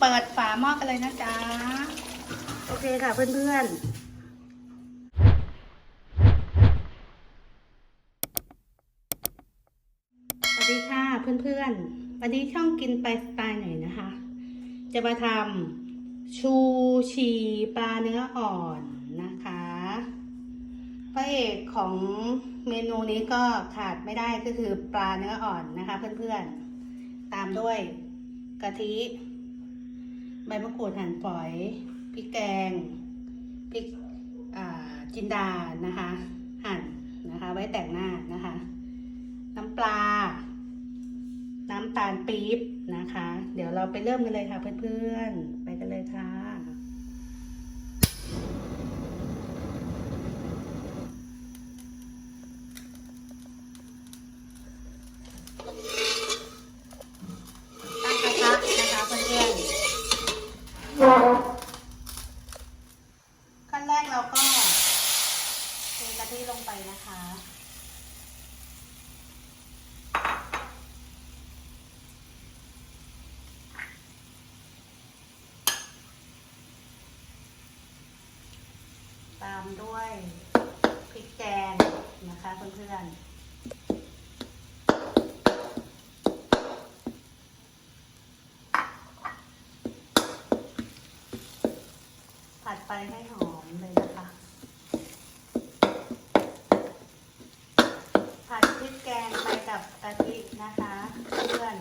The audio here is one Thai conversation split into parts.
เปิดฝาหม้อกันเลยนะจ๊ะ โอเคค่ะเพื่อนๆสวัสดีค่ะเพื่อนๆ วันนี้ช่องกินไปสไตล์หน่อยนะคะ จะมาทำชูชีปลาเนื้ออ่อนนะคะพระเอกของเมนูนี้ก็ขาดไม่ได้ก็คือปลาเนื้ออ่อนนะคะ เพื่อนๆ ตามด้วยกะทิ ใบมะกรูดหั่นฝอยพริกแกงพริกจินดานะคะ หั่นนะคะไว้แต่งหน้านะคะ น้ำปลา น้ำตาลปี๊บนะคะ เดี๋ยวเราไปเริ่มกันเลยค่ะเพื่อนๆไปกันเลยค่ะ ตั้งกระทะนะคะเพื่อนๆขั้นแรกเราก็เทกะทิลงไปนะคะ ตามด้วยพริกแกงนะคะเพื่อนๆ ผัดไปให้หอมเลยนะคะ ผัดพริกแกงไปกับกะทินะคะ เพื่อน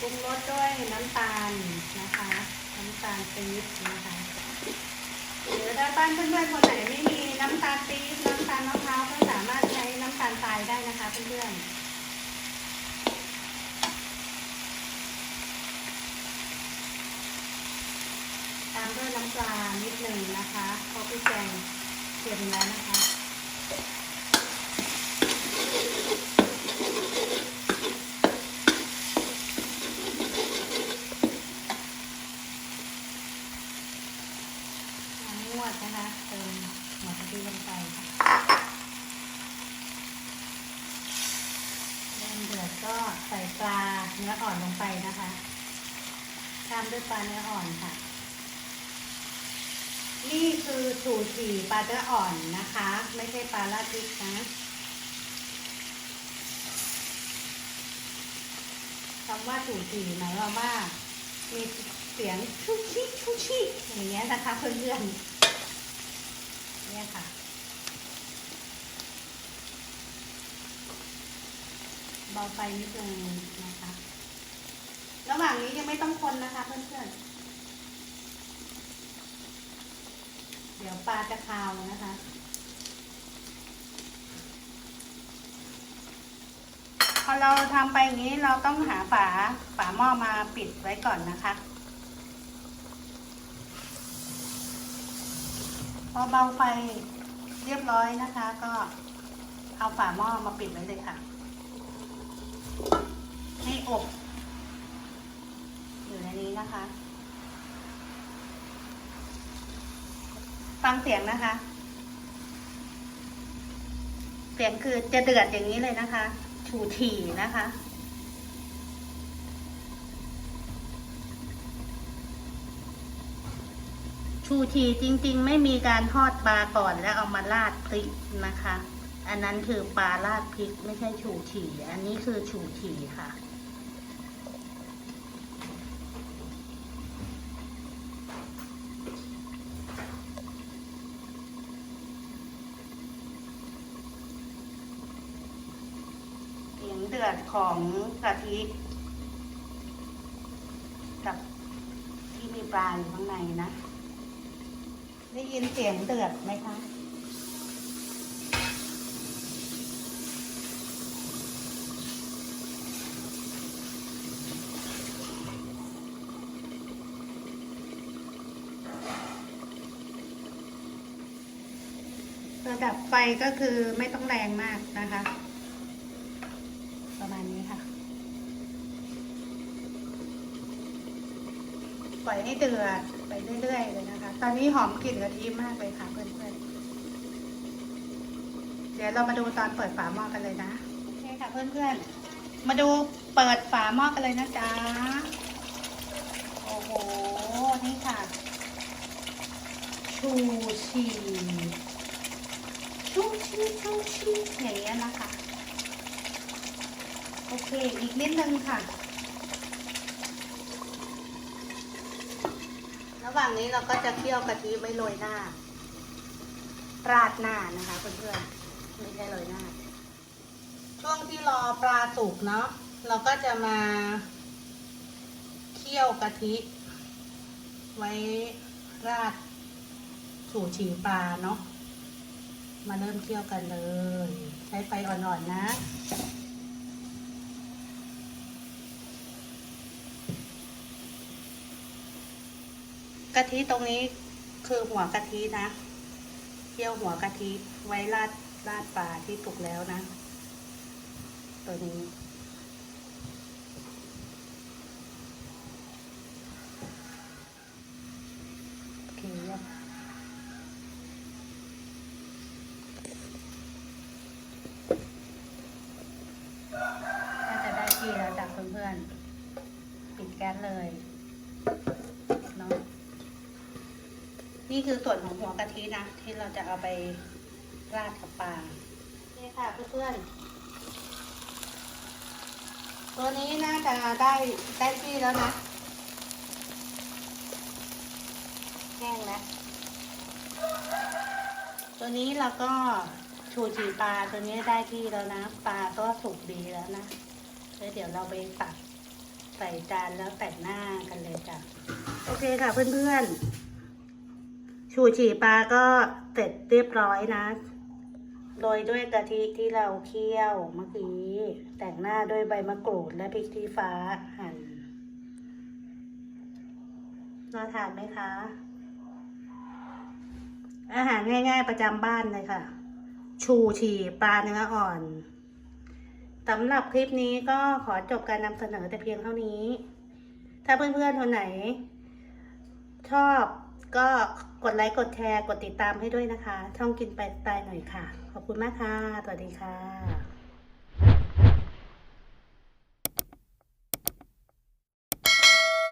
ปรุงรสด้วยน้ำตาลนะคะ น้ำตาลปี๊บนะคะหรือถ้าบ้านเพื่อนๆคนไหนไม่มีน้ำตาลปี๊บน้ำตาลมะพร้าวก็สามารถใช้น้ำตาลทรายได้นะคะเพื่อนๆตามด้วยน้ำปลานิดหนึ่งนะคะเพราะพี่แกงเค็มแล้วนะคะ น้ำนวดนะคะเติมหมกกะทิลงไปค่ะเริ่มเดือดก็ใส่ปลา เนื้ออ่อนลงไปนะคะตามด้วยปลาเนื้ออ่อนค่ะ นี่คือสูตรสีปลาเนื้ออ่อนนะคะ ไม่ใช่ปลาลาดพริกนะคำว่าสูตรสีหมายความว่ามีเสียงชุชิชุชิอย่างเงี้ยนะคะเพื่อนๆเนี่ยค่ะเบาไฟนิดนึง หว่างนี้ยังไม่ต้องคนนะคะ เพื่อนๆ เดี๋ยวปลาจะคาวนะคะ พอเราทำไปอย่างนี้เราต้องหาฝาฝาหม้อมาปิดไว้ก่อนนะคะพอเบาไฟเรียบร้อยนะคะ ก็เอาฝาหม้อมาปิดไว้เลยค่ะ ให้อบ นะคะ ฟังเสียงนะคะ เสียงคือจะเดือดอย่างนี้เลยนะคะฉูถี่นะคะชูชีจริง ๆ ไม่มีการทอดปลาก่อนแล้วเอามาราดพริกนะคะ อันนั้นคือปลาราดพริกไม่ใช่ชูชีอันนี้คือชูชีค่ะ ของกะทิกับที่มีปลาอยู่ข้างในนะ ได้ยินเสียงเดือดไหมคะระดับไฟก็คือไม่ต้องแรงมากนะคะ ปล่อยให้เดือดไปเรื่อยๆเลยนะคะ ตอนนี้หอมกลิ่นกะทิมากเลยค่ะเพื่อนๆ เดี๋ยวเรามาดูตอนเปิดฝาหม้อกันเลยนะ โอเคค่ะเพื่อนๆ มาดูเปิดฝาหม้อกันเลยนะจ๊ะ โอ้โห นี่ค่ะ ชูชีชูชีชูชีอย่างเงี้ยนะคะ โอเค อีกนิดนึงค่ะ ระหว่างนี้เราก็จะเคี่ยวกะทิไว้โรยหน้า ราดหน้านะคะเพื่อนๆไม่ใช่โรยหน้า ช่วงที่รอปลาสุกเนาะเราก็จะมาเคี่ยวกะทิ ไว้ราดสู่ฉีปลาเนาะมาเริ่มเคี่ยวกันเลย ใช้ไฟอ่อนๆนะะทิตรงนี้คือหัวกะทินะเคี่ยวหัวกะทิไว้ราดราดปลาที่สุกแล้วนะ ตัวนี้ โอเคยังน่าจะได้ที่แล้วจากเพื่อนๆปิดแก๊สเลยเนาะ นี่คือส่วนของหัวกะทินะ ที่เราจะเอาไปราดกับปลานี่ค่ะเพื่อนๆ ตัวนี้น่าจะได้ได้ที่แล้วนะ แห้งแล้ว ตัวนี้เราก็ชูจีปลาตัวนี้ได้ที่แล้วนะ ปลาก็สุกดีแล้วนะแล้วเดี๋ยวเราไปตักใส่จานแล้วแต่งหน้ากันเลยจ้ะ โอเคค่ะเพื่อนๆ ชูฉีปลาก็เสร็จเรียบร้อยนะโรยด้วยกะทิที่เราเคี่ยวเมื่อกี้ แต่งหน้าด้วยใบมะกรูดและพริกชี้ฟ้าหั่นน่าทานไหมคะ อาหารง่ายๆประจำบ้านเลยค่ะ ชูฉี่ปลาเนื้ออ่อนสำหรับคลิปนี้ก็ขอจบการนำเสนอแต่เพียงเท่านี้ ถ้าเพื่อนๆคนไหน ชอบ ก็กดไลค์กดแชร์ กดติดตามให้ด้วยนะคะ ช่องกินไปสไตล์หน่อยค่ะ ขอบคุณมากค่ะ สวัสดีค่ะ